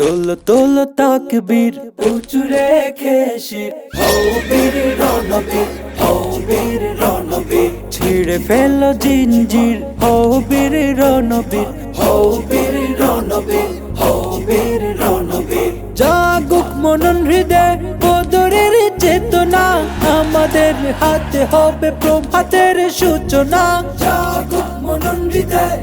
তোল তোল তাকবীর। উঁচু রেখে শির হও বীর রণবীর হও বীর রণবীর। ছিঁড়ে ফেল জিঞ্জির। হও বীর রণবীর হও বীর রণবীর হও বীর রণবীর। জাগুক মনন হৃদয় বদরের চেতনা। আমাদের হাতে হবে প্রভাতের সূচনা। জাগুক মনন হৃদয়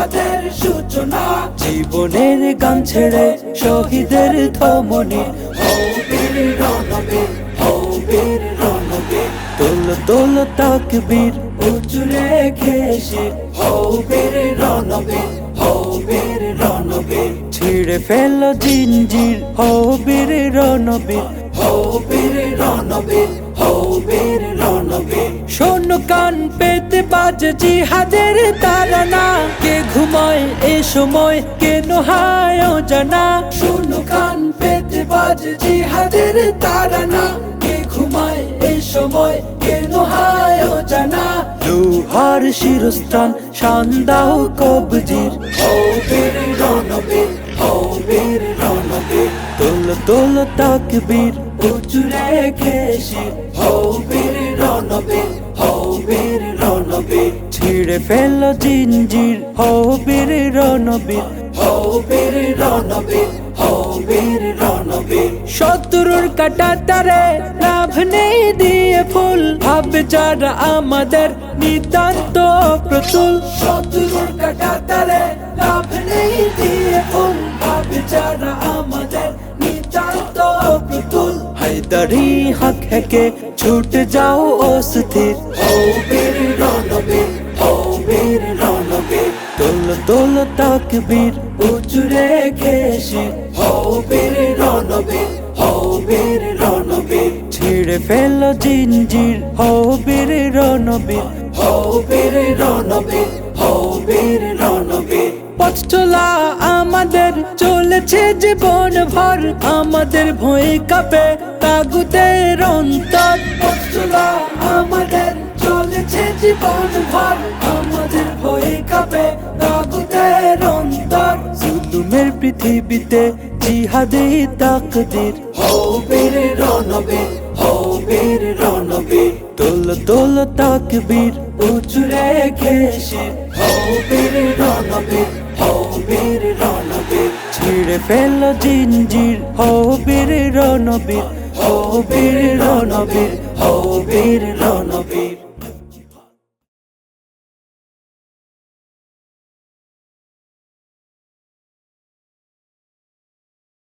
প্রভাতের সূচনা। জীবনের গান ছেড়ে শহীদের ধমনী। তোল তোল তাকবীর উঁচু রেখে হও বীর রণবীর হও বীর রণবীর ছিঁড়ে ফেল জিঞ্জির হও বীর রণবীর হও বীর রণবীর হও রণবীর শোন কান পেতে বাজে জিহাদের তারানা। কে ঘুমায় এ সময় কেন হায় জানা শোন কান পেতে বাজে জিহাদের তারানা। কে ঘুমায় এ সময় কেন হায় জানা লোহার শিরস্থান শান্দাও কবজির। হও বীর রণবীর হও বীর রণবীর তোল তোল তাকবীর। উঁচু রেখে শির হও বীর রণবীর হও ছিঁড়ে ফেল জিঞ্জির হও বীর রণবীর হও বীর রণবীর হও বীর রণবীর শত্রুর কাটা তারে লাভ নেই দিয়ে ফুল ভাবে যারা আমাদের নিতান্ত প্রতুল। শত্রুর কাটা তারে লাভ নেই দিয়ে ফুল ভাবে যারা আমাদের হায়দারি হাক হেকে ছুট যাও অস্থির হও বীর রণবীর হও বীর রণবীর তোল তোল তাকবীর উঁচু রেখে শির হও বীর রণবীর হও বীর রণবীর ছিঁড়ে ফেল জিঞ্জির হও বীর রণবীর হও বীর রণবীর হও আমাদের চলেছে জীবন ভর আমাদের ভয়ে কাপে তাগুতের অন্তর। চলা আমাদের চলেছে জীবন ভর আমাদের ভয়ে কাঁপে তাগুতের অন্তর। জুলুমের পৃথিবীতে জিহাদে তাকদির। হও বীর রণবীর হও বীর রণবীর। তোল তোল তাকবীর উঁচু রেখে শির। হও বীর রণবীর হও বীর রণবীর। ছিঁড়ে ফেল জিঞ্জির হও বীর রণবীর। হও বীর রণবীর হও বীর রণবীর।